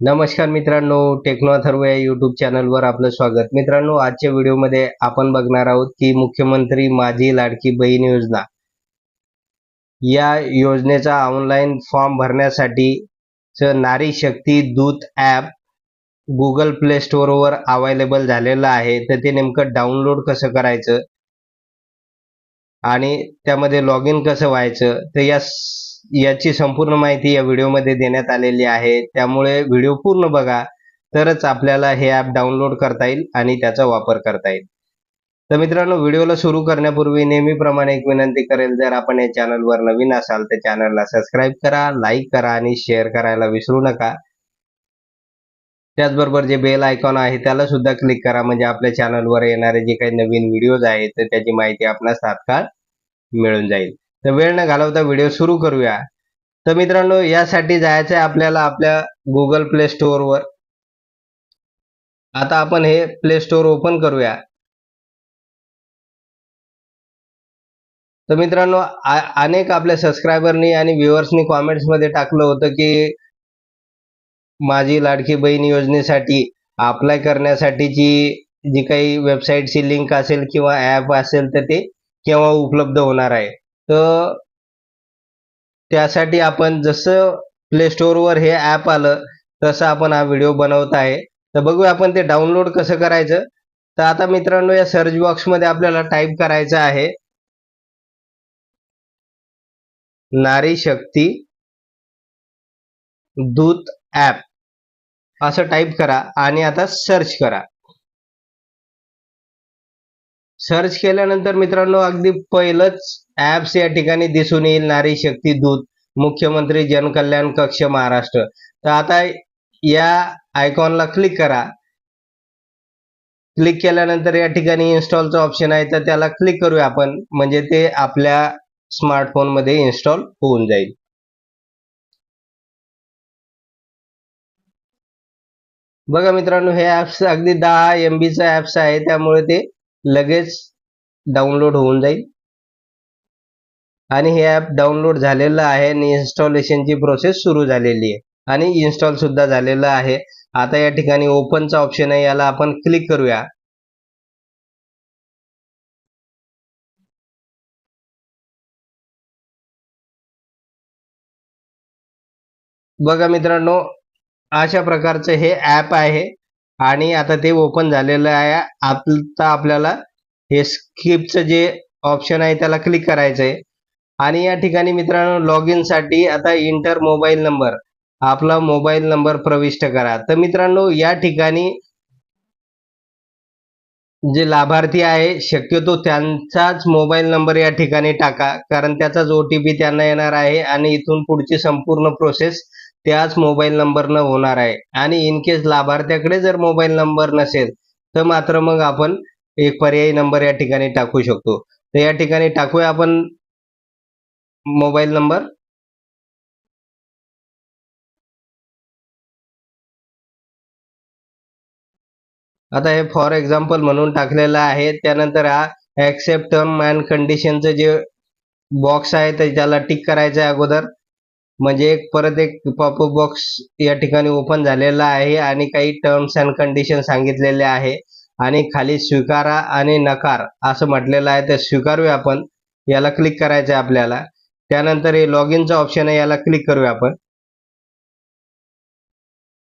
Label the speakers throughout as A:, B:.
A: नमस्कार मित्रांनो टेक्नो अथर्व या युट्यूब चॅनलवर आपलं स्वागत. मित्रांनो आजच्या व्हिडिओमध्ये आपण बघणार आहोत की मुख्यमंत्री माझी लाडकी बहीण योजना. या योजनेचा ऑनलाईन फॉर्म भरण्यासाठी च Nari Shakti Doot app Google Play स्टोअरवर available झालेलं आहे. तर ते नेमकं डाउनलोड कसं करायचं? आणि त्यामध्ये लॉग इन कसं व्हायचं? तर या याची संपूर्ण माहिती या व्हिडिओमध्ये देण्यात आलेली आहे. त्यामुळे व्हिडिओ पूर्ण बघा. तरच आपल्याला हे ॲप डाउनलोड करता येईल आणि त्याचा वापर करता येईल. तर मित्रांनो व्हिडिओला सुरू करण्यापूर्वी नेहमीप्रमाणे एक विनंती करेल जर आपण या चॅनलवर नवीन असाल तर चॅनलला सबस्क्राईब करा लाईक करा आणि शेअर करायला विसरू नका. त्याचबरोबर जे बेल आयकॉन आहे त्याला सुद्धा क्लिक करा. म्हणजे आपल्या चॅनलवर येणारे जे काही नवीन व्हिडिओज आहेत तर त्याची माहिती आपणास तात्काळ मिळून जाईल. तर वेळ न घालवता व्हिडिओ सुरू करूया. तर मित्रांनो यासाठी जायचं आहे आपल्याला आपल्या गुगल प्ले स्टोअरवर आता आपण हे प्ले स्टोअर ओपन करूया. तर मित्रांनो अनेक आपल्या सबस्क्रायबरनी आणि व्ह्युअर्सनी कॉमेंट्समध्ये टाकलं होतं की माझी लाडकी बहीण योजनेसाठी अप्लाय करण्यासाठीची जी काही वेबसाईटची लिंक असेल किंवा ॲप असेल तर ते केव्हा उपलब्ध होणार आहे? तर त्यासाठी आपण जसं प्ले स्टोअरवर हे ॲप आलं तसं आपण हा व्हिडिओ बनवत आहे. तर बघूया आपण ते डाउनलोड कसं करायचं. तर आता मित्रांनो या सर्च बॉक्समध्ये आपल्याला टाईप करायचं आहे. नारी शक्ती दूत ॲप असं टाईप करा आणि आता सर्च करा. सर्च केल्यानंतर मित्रांनो अगदी पहिलंच ऍप्स या ठिकाणी दिसून येईल नारी शक्ती दूत मुख्यमंत्री जनकल्याण कक्ष महाराष्ट्र. तर आता या आयकॉनला क्लिक करा. क्लिक केल्यानंतर या ठिकाणी इन्स्टॉलचं ऑप्शन आहे तर त्याला क्लिक करूया आपण. म्हणजे ते आपल्या स्मार्टफोनमध्ये इन्स्टॉल होऊन जाईल. बघा मित्रांनो हे ॲप्स अगदी दहा एम बीचं ॲप्स आहे त्यामुळे ते लगेच डाउनलोड होऊन जाईल. आणि हे ॲप डाउनलोड झालेलं आहे आणि इन्स्टॉलेशनची प्रोसेस सुरू झालेली आहे. आणि इन्स्टॉल सुद्धा झालेलं आहे. आता या ठिकाणी ओपनचा ऑप्शन आहे. याला आपण क्लिक करूया. बघा मित्रांनो अशा प्रकारचं हे ॲप आहे. आणि आता ते ओपन झालेलं आहे. आता आपल्याला हे स्किपचं जे ऑप्शन आहे त्याला क्लिक करायचं आहे आणि या ठिकाणी मित्रांनो लॉग इनसाठी आता इंटर मोबाईल नंबर आपला मोबाईल नंबर प्रविष्ट करा. तर मित्रांनो या ठिकाणी जे लाभार्थी आहे शक्यतो त्यांचाच मोबाईल नंबर या ठिकाणी टाका कारण त्याचाच ओ टी पी त्यांना येणार आहे आणि इथून पुढची संपूर्ण प्रोसेस त्याच मोबाईल नंबरनं होणार आहे. आणि इन केस लाभार्थ्याकडे जर मोबाईल नंबर नसेल तर मात्र मग आपण एक पर्यायी नंबर या ठिकाणी टाकू शकतो. तर या ठिकाणी टाकूया आपण मोबाईल नंबर. आता हे फॉर एक्झाम्पल म्हणून टाकलेलं आहे. त्यानंतर हा ऍक्सेप्ट टर्म अँड कंडिशनचं जे बॉक्स आहे तर त्याला टिक करायचं आहे अगोदर. म्हणजे एक परत एक पॉप बॉक्स या ठिकाणी ओपन झालेला आहे आणि काही टर्म्स अँड कंडिशन सांगितलेले आहे. आणि खाली स्वीकारा आणि नकार असं म्हटलेलं आहे तर स्वीकारूया आपण. याला क्लिक करायचं आहे आपल्याला. त्यानंतर हे लॉग इनचं ऑप्शन आहे याला क्लिक करूया आपण.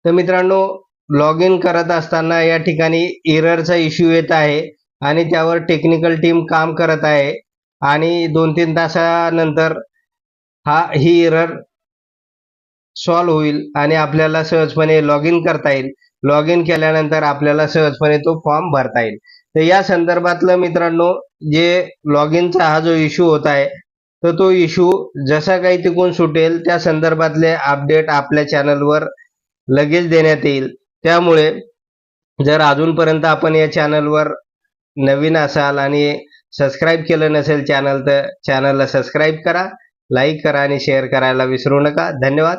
A: तर मित्रांनो लॉग इन करत असताना या ठिकाणी एररचा इश्यू येत आहे आणि त्यावर टेक्निकल टीम काम करत आहे. आणि दोन तीन तासानंतर हा ही एरर सॉल्व होईल आणि आपल्याला सहजपणे लॉग इन करता येईल. लॉग इन केल्यानंतर आपल्याला सहजपणे तो फॉर्म भरता येईल. तर या संदर्भातलं मित्रांनो जे लॉग इनचा हा जो इश्यू होत आहे तर तो इश्यू जसा काही तिकून सुटेल त्या संदर्भातले अपडेट आपल्या चॅनलवर लगेच देण्यात येईल. त्यामुळे जर अजूनपर्यंत आपण या चॅनलवर नवीन असाल आणि सबस्क्राईब केलं नसेल चॅनल तर चॅनलला सबस्क्राईब करा लाईक करा आणि शेअर करायला विसरू नका. धन्यवाद.